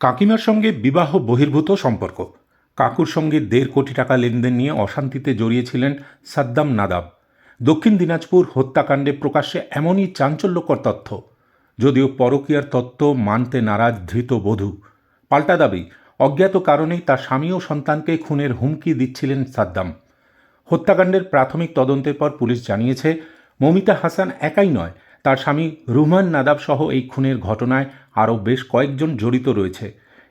কাকিমার সঙ্গে বিবাহ বহির্ভূত সম্পর্ক। কাকুর সঙ্গে দেড় কোটি টাকা লেনদেন নিয়ে অশান্তিতে জড়িয়েছিলেন সাদ্দাম নাদাব। দক্ষিণ দিনাজপুর হত্যাকাণ্ডে প্রকাশ্যে এমনই চাঞ্চল্যকর তথ্য। যদিও পরকীয়ার তত্ত্ব মানতে নারাজ ধৃত বধূ। পাল্টা দাবি, অজ্ঞাত কারণেই তার স্বামী ও সন্তানকে খুনের হুমকি দিচ্ছিলেন সাদ্দাম। হত্যাকাণ্ডের প্রাথমিক তদন্তের পর পুলিশ জানিয়েছে, মমিতা হাসান একাই নয় তার স্বামী রুহমান নাদাব সহ এই খুনের ঘটনায় আরও বেশ কয়েকজন জড়িত রয়েছে।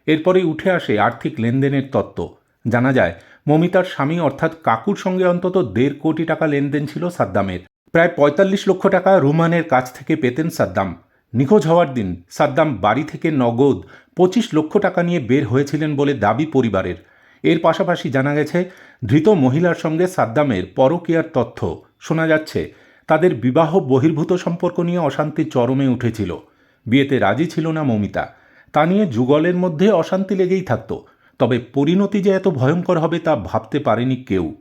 এরপরে উঠে আসে আর্থিক লেনদেনের তত্ত্ব। জানা যায়, মমিতার স্বামী অর্থাৎ কাকুর সঙ্গে অন্তত দেড় কোটি টাকা লেনদেন ছিল সাদ্দামের। প্রায় পঁয়তাল্লিশ লক্ষ টাকা রুমানের কাছ থেকে পেতেন সাদ্দাম। নিখোঁজ হওয়ার দিন সাদ্দাম বাড়ি থেকে নগদ পঁচিশ লক্ষ টাকা নিয়ে বের হয়েছিলেন বলে দাবি পরিবারের। এর পাশাপাশি জানা গেছে, ধৃত মহিলার সঙ্গে সাদ্দামের পরকীয়ার তথ্য। শোনা যাচ্ছে তাদের বিবাহ বহির্ভূত সম্পর্ক নিয়ে অশান্তি চরমে উঠেছিল। বিয়েতে রাজি ছিল না মমিতা। তা নিয়ে যুগলের মধ্যে অশান্তি লেগেই থাকত। তবে পরিণতি যে এত ভয়ঙ্কর হবে তা ভাবতে পারেনি কেউ।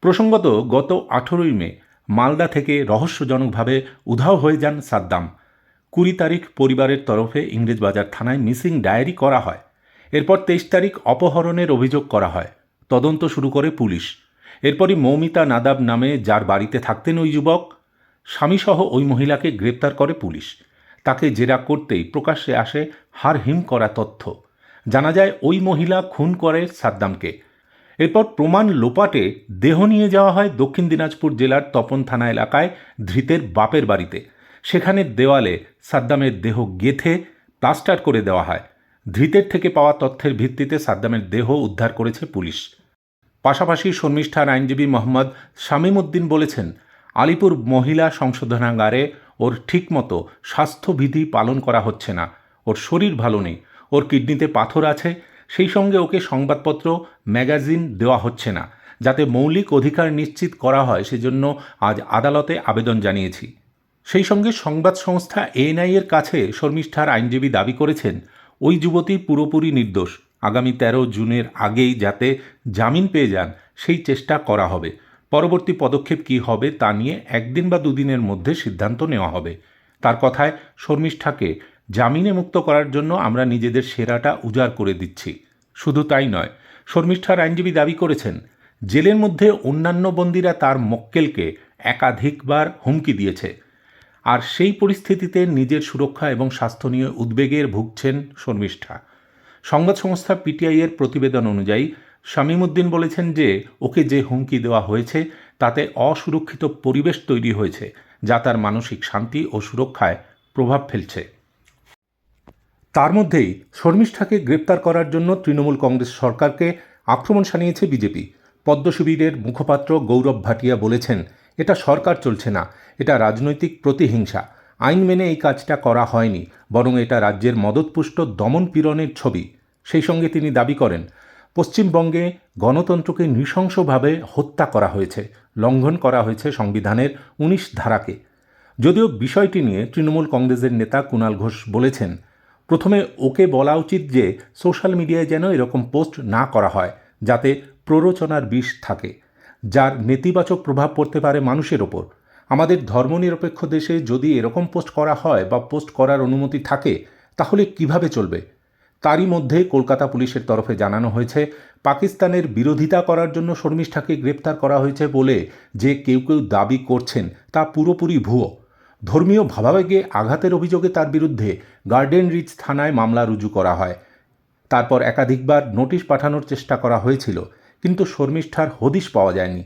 প্রসঙ্গত, গত আঠেরোই মে, মালদা থেকে রহস্যজনকভাবে উধাও হয়ে যান সাদ্দাম। কুড়ি তারিখ পরিবারের তরফে ইংরেজবাজার থানায় মিসিং ডায়েরি করা হয়। এরপর তেইশ তারিখ অপহরণের অভিযোগ করা হয়। তদন্ত শুরু করে পুলিশ। এরপরই মৌমিতা নাদাব নামে যার বাড়িতে থাকতেন ওই যুবক, স্বামীসহ ওই মহিলাকে গ্রেপ্তার করে পুলিশ। তাকে জেরা করতেই প্রকাশ্যে আসে হারহিম করা তথ্য। জানা যায়, ওই মহিলা খুন করে সাদ্দামকে। এরপর প্রমাণ লোপাটে দেহ নিয়ে যাওয়া হয় দক্ষিণ দিনাজপুর জেলার তপন থানা এলাকায় ধৃতের বাপের বাড়িতে। সেখানে দেওয়ালে সাদ্দামের দেহ গেথে প্লাস্টার করে দেওয়া হয়। ধৃতের থেকে পাওয়া তথ্যের ভিত্তিতে সাদ্দামের দেহ উদ্ধার করেছে পুলিশ। পাশাপাশি শর্মিষ্ঠার আইনজীবী মোহাম্মদ শামীম উদ্দিন বলেছেন, আলিপুর মহিলা সংশোধনাগারে ওর ঠিকমতো স্বাস্থ্যবিধি পালন করা হচ্ছে না। ওর শরীর ভালো নেই, ওর কিডনিতে পাথর আছে, সেই সঙ্গে ওকে সংবাদপত্র, ম্যাগাজিন দেওয়া হচ্ছে না। যাতে মৌলিক অধিকার নিশ্চিত করা হয়, সেজন্য আজ আদালতে আবেদন জানিয়েছি। সেই সঙ্গে সংবাদ সংস্থা এএনআই এর কাছে শর্মিষ্ঠার আইনজীবী দাবি করেছেন, ওই যুবতী পুরোপুরি নির্দোষ। আগামী তেরো জুনের আগেই যাতে জামিন পেয়ে যান, সেই চেষ্টা করা হবে। পরবর্তী পদক্ষেপ কী হবে তা নিয়ে একদিন বা দুদিনের মধ্যে সিদ্ধান্ত নেওয়া হবে। তার কথায় শর্মিষ্ঠাকে জামিনে মুক্ত করার জন্য আমরা নিজেদের সেরাটা উজাড় করে দিচ্ছি। শুধু তাই নয়, শর্মিষ্ঠার আইনজীবী দাবি করেছেন, জেলের মধ্যে অন্যান্য বন্দীরা তার মক্কেলকে একাধিকবার হুমকি দিয়েছে। আর সেই পরিস্থিতিতে নিজের সুরক্ষা এবং স্বাস্থ্য নিয়ে উদ্বেগের ভুগছেন শর্মিষ্ঠা। সংবাদ সংস্থা পিটিআই এর প্রতিবেদন অনুযায়ী শামীমউদ্দিন বলেছেন যে, ওকে যে হুমকি দেওয়া হয়েছে, তাতে অসুরক্ষিত পরিবেশ তৈরি হয়েছে, যা তার মানসিক শান্তি ও সুরক্ষায় প্রভাব ফেলছে। তার মধ্যেই শর্মিষ্ঠাকে গ্রেপ্তার করার জন্য তৃণমূল কংগ্রেস সরকারকে আক্রমণ শানিয়েছে বিজেপি। পদ্ম শিবিরের মুখপাত্র গৌরব ভাটিয়া বলেছেন, এটা সরকার চলছে না, এটা রাজনৈতিক প্রতিহিংসা। আইন মেনে এই কাজটা করা হয়নি, বরং এটা রাজ্যের মদতপুষ্ট দমন পীড়নের ছবি। সেই সঙ্গে তিনি দাবি করেন, পশ্চিমবঙ্গে গণতন্ত্রকে নৃশংসভাবে হত্যা করা হয়েছে, লঙ্ঘন করা হয়েছে সংবিধানের উনিশ ধারাকে। যদিও বিষয়টি নিয়ে তৃণমূল কংগ্রেসের নেতা কুণাল ঘোষ বলেছেন, প্রথমে ওকে বলা উচিত যে সোশ্যাল মিডিয়ায় যেন এরকম পোস্ট না করা হয়, যাতে প্ররোচনার বিষ থাকে, যার নেতিবাচক প্রভাব পড়তে পারে মানুষের ওপর। আমাদের ধর্মনিরপেক্ষ দেশে যদি এরকম পোস্ট করা হয় বা পোস্ট করার অনুমতি থাকে, তাহলে কীভাবে চলবে? তারই মধ্যে কলকাতা পুলিশের তরফে জানানো হয়েছে, পাকিস্তানের বিরোধিতা করার জন্য শর্মিষ্ঠাকে গ্রেপ্তার করা হয়েছে বলে যে কেউ কেউ দাবি করছেন তা পুরোপুরি ভুয়ো। ধর্মীয় ভাবাবেগে আঘাতের অভিযোগে তার বিরুদ্ধে গার্ডেন রিচ থানায় মামলা রুজু করা হয়। তারপর একাধিকবার নোটিশ পাঠানোর চেষ্টা করা হয়েছিল, কিন্তু শর্মিষ্ঠার হদিশ পাওয়া যায়নি।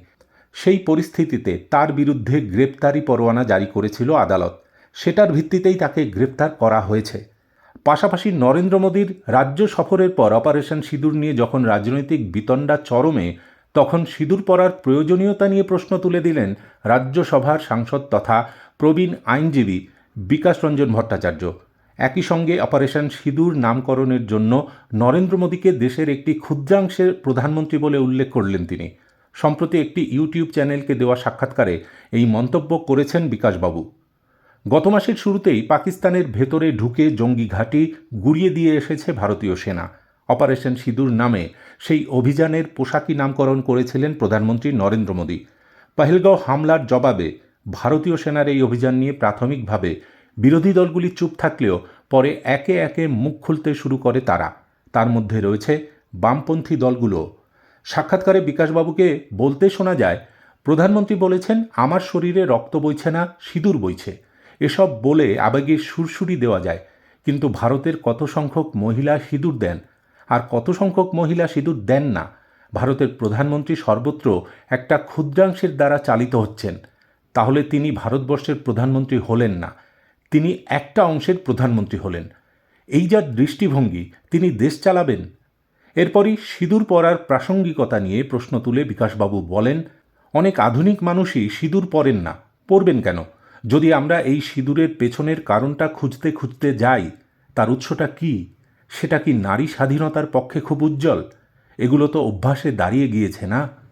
সেই পরিস্থিতিতে তার বিরুদ্ধে গ্রেপ্তারি পরোয়ানা জারি করেছিল আদালত। সেটার ভিত্তিতেই তাকে গ্রেপ্তার করা হয়েছে। পাশাপাশি নরেন্দ্র মোদীর রাজ্য সফরের পর অপারেশন সিঁদুর নিয়ে যখন রাজনৈতিক বিতণ্ডা চরমে, তখন সিঁদুর পরার প্রয়োজনীয়তা নিয়ে প্রশ্ন তুলে দিলেন রাজ্যসভার সাংসদ তথা প্রবীণ আইনজীবী বিকাশ রঞ্জন ভট্টাচার্য। একই সঙ্গে অপারেশন সিঁদুর নামকরণের জন্য নরেন্দ্র মোদীকে দেশের একটি ক্ষুদ্রাংশের প্রধানমন্ত্রী বলে উল্লেখ করলেন তিনি। সম্প্রতি একটি ইউটিউব চ্যানেলকে দেওয়া সাক্ষাৎকারে এই মন্তব্য করেছেন বিকাশবাবু। গত মাসের শুরুতেই পাকিস্তানের ভেতরে ঢুকে জঙ্গি ঘাঁটি গুড়িয়ে দিয়ে এসেছে ভারতীয় সেনা। অপারেশন সিঁদুর নামে সেই অভিযানের পোশাকি নামকরণ করেছিলেন প্রধানমন্ত্রী নরেন্দ্র মোদী। পাহেলগাঁও হামলার জবাবে ভারতীয় সেনার এই অভিযান নিয়ে প্রাথমিকভাবে বিরোধী দলগুলি চুপ থাকলেও পরে একে একে মুখ খুলতে শুরু করে তারা। তার মধ্যে রয়েছে বামপন্থী দলগুলো সাক্ষাৎকারে বিকাশবাবুকে বলতে শোনা যায়, প্রধানমন্ত্রী বলেছেন, আমার শরীরে রক্ত বইছে না, সিঁদুর বইছে। এসব বলে আবেগে সুরসুরি দেওয়া যায়। কিন্তু ভারতের কত সংখ্যক মহিলা সিঁদুর দেন? আর কত সংখ্যক মহিলা সিঁদুর দেন না? ভারতের প্রধানমন্ত্রী সর্বত্র একটা ক্ষুদ্রাংশের দ্বারা চালিত হচ্ছেন। তাহলে তিনি ভারতবর্ষের প্রধানমন্ত্রী হলেন না। তিনি একটা অংশের প্রধানমন্ত্রী হলেন। এই যার দৃষ্টিভঙ্গি, তিনি দেশ চালাবেন? এরপরই সিঁদুর পরার প্রাসঙ্গিকতা নিয়ে প্রশ্ন তুলে বিকাশবাবু বলেন, অনেক আধুনিক মানুষই সিঁদুর পরেন না। পরবেন কেন? যদি আমরা এই সিঁদুরের পেছনের কারণটা খুঁজতে খুঁজতে যাই, তার উৎসটা কি? সেটা কি নারী স্বাধীনতার পক্ষে খুব উজ্জ্বল? এগুলো তো অভ্যাসে দাঁড়িয়ে গিয়েছে না?